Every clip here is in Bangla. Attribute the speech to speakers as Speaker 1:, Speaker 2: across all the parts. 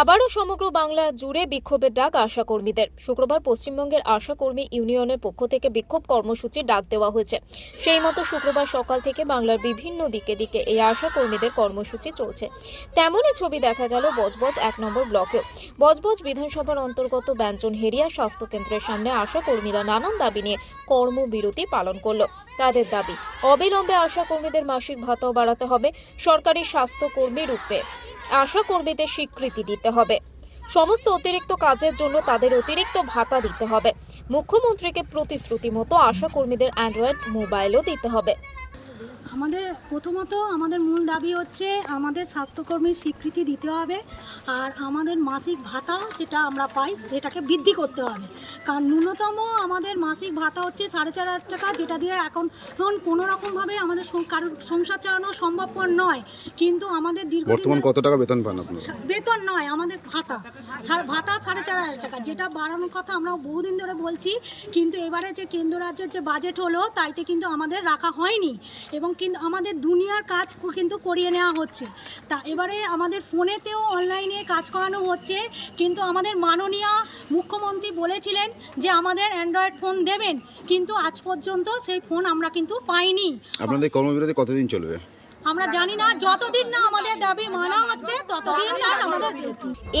Speaker 1: আবারও সমগ্র বাংলা জুড়ে বিক্ষোভের ডাক আশা কর্মীদের শুক্রবার পশ্চিমবঙ্গের আশা কর্মী ইউনিয়নের পক্ষ থেকে বিক্ষোভ কর্মসূচির ডাক দেওয়া হয়েছে। সেই মতো শুক্রবার সকাল থেকে বাংলার বিভিন্ন দিকে দিকে এই আশা কর্মীদের কর্মসূচি চলছে। তেমনই ছবি দেখা গেল বজবজ এক নম্বর ব্লকেও। বজবজ বিধানসভার অন্তর্গত ব্যঞ্জন হেরিয়া স্বাস্থ্য কেন্দ্রের সামনে আশা কর্মীরা নানান দাবি নিয়ে কর্মবিরতি পালন করল। তাদের দাবি, অবিলম্বে আশা কর্মীদের মাসিক ভাতাও বাড়াতে হবে। সরকারি স্বাস্থ্যকর্মী রূপে আশা কর্মীদের স্বীকৃতি দিতে হবে। সমস্ত অতিরিক্ত কাজের জন্য তাদের অতিরিক্ত ভাতা দিতে হবে। মুখ্যমন্ত্রীকে প্রতিশ্রুতি মতো আশা কর্মীদের অ্যান্ড্রয়েড মোবাইলও দিতে হবে।
Speaker 2: আমাদের প্রথমত আমাদের মূল দাবি হচ্ছে আমাদের স্বাস্থ্যকর্মীর স্বীকৃতি দিতে হবে আর আমাদের মাসিক ভাতা যেটা আমরা পাই সেটাকে বৃদ্ধি করতে হবে। কারণ ন্যূনতম আমাদের মাসিক ভাতা হচ্ছে সাড়ে চার হাজার টাকা যেটা দিয়ে এখন কোনো রকমভাবে আমাদের কারোর সংসার চালানো সম্ভবপর নয়। কিন্তু আমাদের দীর্ঘ
Speaker 3: বর্তমান কত টাকা বেতন পান
Speaker 2: বেতন নয় আমাদের ভাতা। ভাতা সাড়ে চার হাজার টাকা যেটা বাড়ানোর কথা আমরা বহুদিন ধরে বলছি। কিন্তু এবারে যে কেন্দ্র রাজ্যের যে বাজেট হলো তাইতে কিন্তু আমাদের রাখা হয়নি। এবং কিন্তু আমাদের দুনিয়ার কাজ কিন্তু করিয়ে নেওয়া হচ্ছে। তা এবারে আমাদের ফোনেতেও অনলাইনে কাজ করানো হচ্ছে কিন্তু আমাদের মাননীয় মুখ্যমন্ত্রী বলেছিলেন যে আমাদের অ্যান্ড্রয়েড ফোন দেবেন কিন্তু আজ পর্যন্ত সেই ফোন আমরা কিন্তু পাইনি।
Speaker 3: আপনাদের কর্মবিরতি কতদিন চলবে?
Speaker 2: আমরা জানি না যতদিন না আমাদের দাবি মানা হচ্ছে ততদিন না আমাদের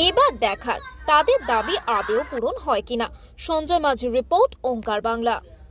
Speaker 1: এবার দেখার তাদের দাবি আদেও পূরণ হয় কিনা। সঞ্জয় মাঝির রিপোর্ট ওঙ্কার বাংলা।